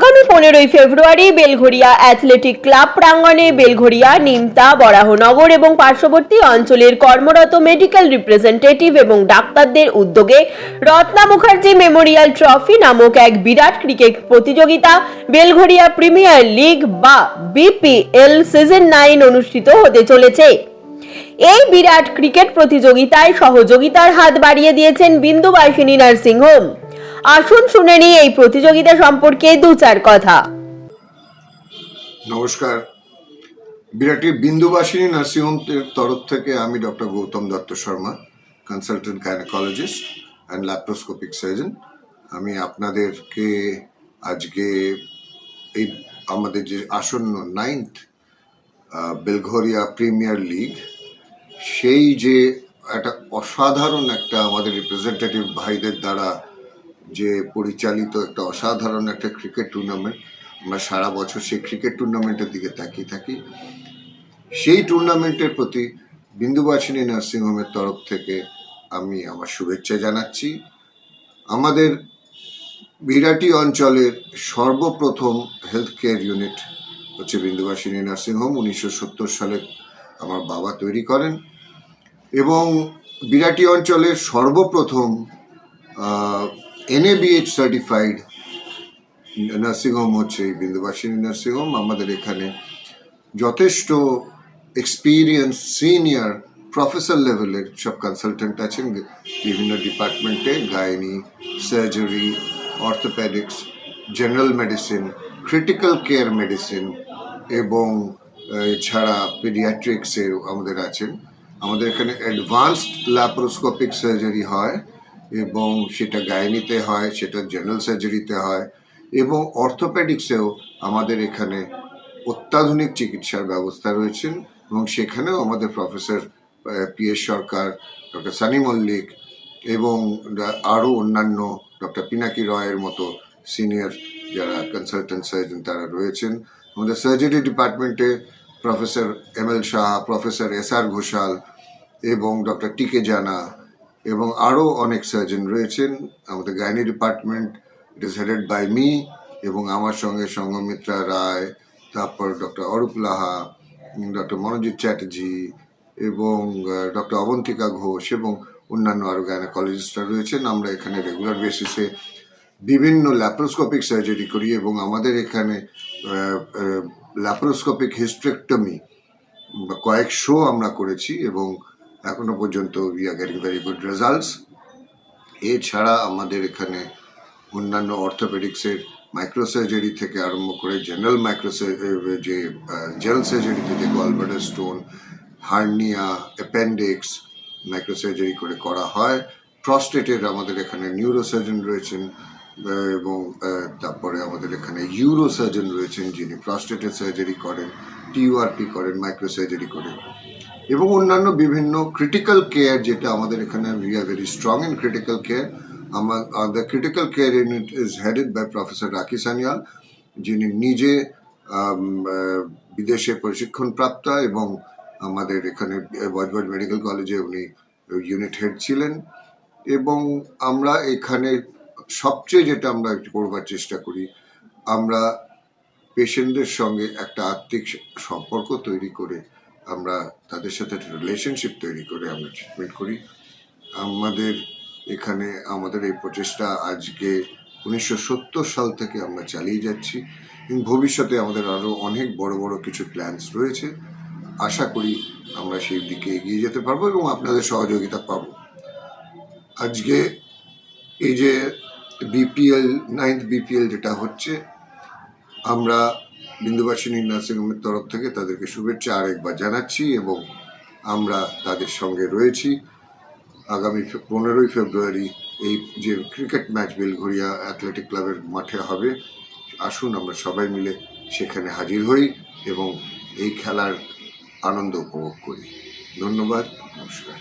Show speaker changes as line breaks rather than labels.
পনেরোই ফেব্রুয়ারি Belgharia athletic club প্রাঙ্গণে বেলঘড়িয়া, নিমতা, বরাহনগর এবং পার্শ্ববর্তী অঞ্চলের কর্মরত মেডিকেল রিপ্রেজেন্টেটিভ এবং ডাক্তারদের উদ্যোগে রত্না মুখার্জি মেমোরিয়াল ট্রফি নামক এক বিরাট ক্রিকেট প্রতিযোগিতা বেলঘড়িয়া প্রিমিয়ার লিগ বা বিপিএল সিজন নাইন অনুষ্ঠিত হতে চলেছে। এই বিরাট ক্রিকেট প্রতিযোগিতায় সহযোগিতার হাত বাড়িয়ে দিয়েছেন বিন্দুবাসিনী নার্সিং হোম আসুন শুনে নিই এই প্রতিযোগিতা সম্পর্কে দু চার কথা।
নমস্কার। বিরাটি বিন্দুবাসিনী নার্সিংহোমের তরফ থেকে আমি doctor Gautam Dutta Sharma consultant gynaecologist and laparoscopic surgeon আমি আপনাদেরকে আজকে এই আমাদের যে আসন্ন নাইন্থ বেলঘরিয়া প্রিমিয়ার লিগ, সেই যে একটা অসাধারণ একটা আমাদের রিপ্রেজেন্টেটিভ ভাইদের দ্বারা যে পরিচালিত একটা অসাধারণ একটা ক্রিকেট টুর্নামেন্ট, আমরা সারা বছর সেই ক্রিকেট টুর্নামেন্টের দিকে তাকিয়ে থাকি। সেই টুর্নামেন্টের প্রতি বিন্দুবাসিনী নার্সিংহোমের তরফ থেকে আমি আমার শুভেচ্ছা জানাচ্ছি। আমাদের বিরাটি অঞ্চলের সর্বপ্রথম হেলথ কেয়ার ইউনিট হচ্ছে বিন্দুবাসিনী নার্সিংহোম। উনিশশো সত্তর সালে আমার বাবা তৈরি করেন এবং বিরাটি অঞ্চলের সর্বপ্রথম এনএবিএইচ সার্টিফাইড নার্সিংহোম হচ্ছে এই বিন্দুবাসিনী নার্সিংহোম আমাদের এখানে যথেষ্ট এক্সপিরিয়েন্স সিনিয়র প্রফেসর লেভেলের সব কনসালটেন্ট আছেন। বিভিন্ন ডিপার্টমেন্টে gynae surgery orthopaedics general medicine critical care medicine এবং এছাড়া পেডিয়াট্রিক্সের আমাদের আছেন। আমাদের এখানে অ্যাডভান্সড ল্যাপ্রোস্কোপিক সার্জারি হয়। এবং সেটা গাইনিতে হয়, সেটা জেনারেল সার্জারিতে হয় এবং অর্থোপ্যাডিক্সেও আমাদের এখানে অত্যাধুনিক চিকিৎসার ব্যবস্থা রয়েছে এবং সেখানেও আমাদের professor P S Sarkar, doctor Sunny Mallick এবং আরও অন্যান্য ডক্টর পিনাকি রয়ের মতো সিনিয়র যারা কনসালটেন্ট সার্জন তারা রয়েছেন। আমাদের সার্জারি ডিপার্টমেন্টে professor M L Shah, professor S R Ghoshal এবং ডক্টর টিকে জানা এবং আরও অনেক সার্জন রয়েছেন। আমাদের gynae department it is headed by me এবং আমার সঙ্গে সঙ্গমিত্রা রায়, তারপর ডক্টর অরূপ লাহা ডক্টর মনোজিৎ চ্যাটার্জি এবং ডক্টর অবন্তিকা ঘোষ এবং অন্যান্য আরও গাইনোকলজিস্টরা রয়েছেন। আমরা এখানে রেগুলার বেসিসে বিভিন্ন ল্যাপ্রোস্কোপিক সার্জারি করি এবং আমাদের এখানে ল্যাপ্রোস্কোপিক হিস্ট্রেক্টমি কয়েক শো আমরা করেছি এবং এখনও পর্যন্ত we are getting very good results এছাড়া আমাদের এখানে অন্যান্য অর্থোপেডিক্সের মাইক্রোসার্জারি থেকে আরম্ভ করে জেনারেল মাইক্রো যে জেনারেল সার্জারিতে যে gallbladder stone hernia appendix microsurgery করে করা হয়। প্রস্টেটের আমাদের এখানে নিউরোসার্জন রয়েছেন এবং তারপরে আমাদের এখানে ইউরো সার্জন রয়েছেন যিনি প্রস্টেটের সার্জারি করেন টিউআরপি করেন মাইক্রোসার্জারি করেন। এবং অন্যান্য বিভিন্ন ক্রিটিক্যাল কেয়ার যেটা আমাদের এখানে we are very strong in critical care আমার the critical care unit is headed by professor Raki Sanyal যিনি নিজে বিদেশে প্রশিক্ষণ প্রাপ্ত এবং আমাদের এখানে বজবজ মেডিকেল কলেজে উনি ইউনিট হেড ছিলেন। এবং আমরা এখানে সবচেয়ে যেটা আমরা করবার চেষ্টা করি, আমরা পেশেন্টদের সঙ্গে একটা আত্মিক সম্পর্ক তৈরি করে আমরা তাদের সাথে একটা রিলেশনশিপ তৈরি করে আমরা ট্রিটমেন্ট করি। আমাদের এখানে আমাদের এই প্রচেষ্টা আজকে উনিশশো সত্তর সাল থেকে আমরা চালিয়ে যাচ্ছি। এবং ভবিষ্যতে আমাদের আরও অনেক বড় বড় কিছু প্ল্যানস রয়েছে। আশা করি আমরা সেই দিকে এগিয়ে যেতে পারব এবং আপনাদের সহযোগিতা পাব। আজকে এই যে বিপিএল নাইন্থ বিপিএল যেটা হচ্ছে, আমরা বিন্দুবাসিনী নার্সিংহোমের তরফ থেকে তাদেরকে শুভেচ্ছা আরেকবার জানাচ্ছি এবং আমরা তাদের সঙ্গে রয়েছি। আগামী পনেরোই ফেব্রুয়ারি এই যে ক্রিকেট ম্যাচ বেলঘরিয়া অ্যাথলেটিক ক্লাবের মাঠে হবে, আসুন আমরা সবাই মিলে সেখানে হাজির হই এবং এই খেলার আনন্দ উপভোগ করি। ধন্যবাদ, নমস্কার।